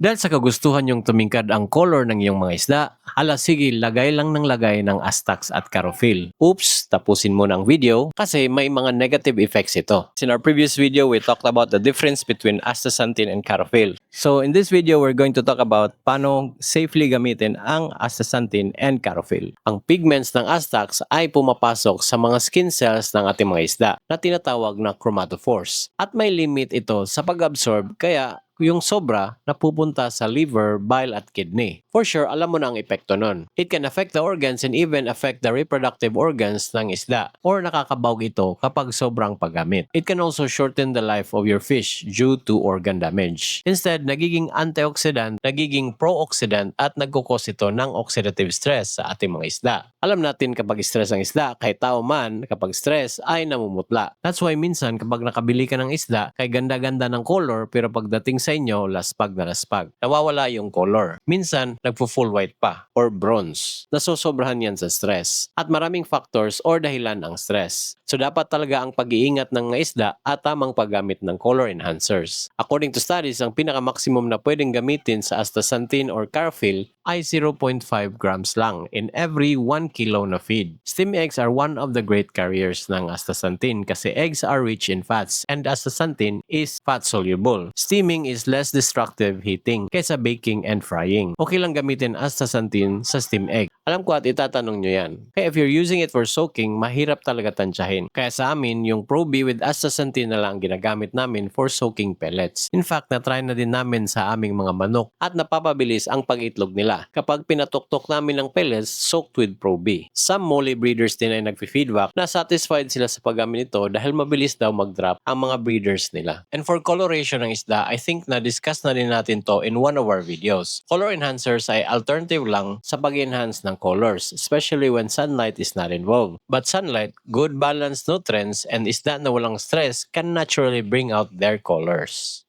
Dahil sa kagustuhan yung tumingkad ang color ng iyong mga isda, hala sige, lagay lang ng lagay ng Astax at Carophil. Oops, tapusin mo ng video kasi may mga negative effects ito. In our previous video, we talked about the difference between astaxanthin and Carophil. So in this video, we're going to talk about paano safely gamitin ang astaxanthin and Carophil. Ang pigments ng Astax ay pumapasok sa mga skin cells ng ating mga isda na tinatawag na chromatophores. At may limit ito sa pag-absorb kaya yung sobra napupunta sa liver, bile at kidney. For sure, alam mo na ang epekto nun. It can affect the organs and even affect the reproductive organs ng isda or nakakabawg ito kapag sobrang paggamit. It can also shorten the life of your fish due to organ damage. Instead, nagiging antioxidant, nagiging pro-oxidant at nagkukos ito ng oxidative stress sa ating mga isda. Alam natin kapag stress ang isda, kahit tao man, kapag stress ay namumutla. That's why minsan kapag nakabili ka ng isda, kay ganda-ganda ng color pero pagdating sa inyo, laspag na laspag. Nawawala yung color. Minsan, nagpo-full white pa or bronze. Nasosobrahan yan sa stress. At maraming factors or dahilan ang stress. So dapat talaga ang pag-iingat ng isda at tamang paggamit ng color enhancers. According to studies, ang pinaka-maximum na pwedeng gamitin sa astaxanthin or carfil ay 0.5 grams lang in every 1 kilo na feed. Steam eggs are one of the great carriers ng astaxanthin kasi eggs are rich in fats and astaxanthin is fat soluble. Steaming is less destructive heating kaysa baking and frying. Okay lang gamitin astaxanthin sa steam egg. Alam ko at itatanong nyo yan. Kaya if you're using it for soaking, mahirap talaga tansyahin. Kaya sa amin, yung Probi with astaxanthin na lang ang ginagamit namin for soaking pellets. In fact, na-try na din namin sa aming mga manok at napapabilis ang pag-itlog nila kapag pinatuktok namin ng pellets soaked with Probi. Some molly breeders din ay nagfi-feedback na satisfied sila sa paggamit nito dahil mabilis daw mag-drop ang mga breeders nila. And for coloration ng isda, I think na-discuss na din natin to in one of our videos. Color enhancers ay alternative lang sa pag-enhance ng colors, especially when sunlight is not involved. But sunlight, good balanced nutrients, and isda na walang stress can naturally bring out their colors.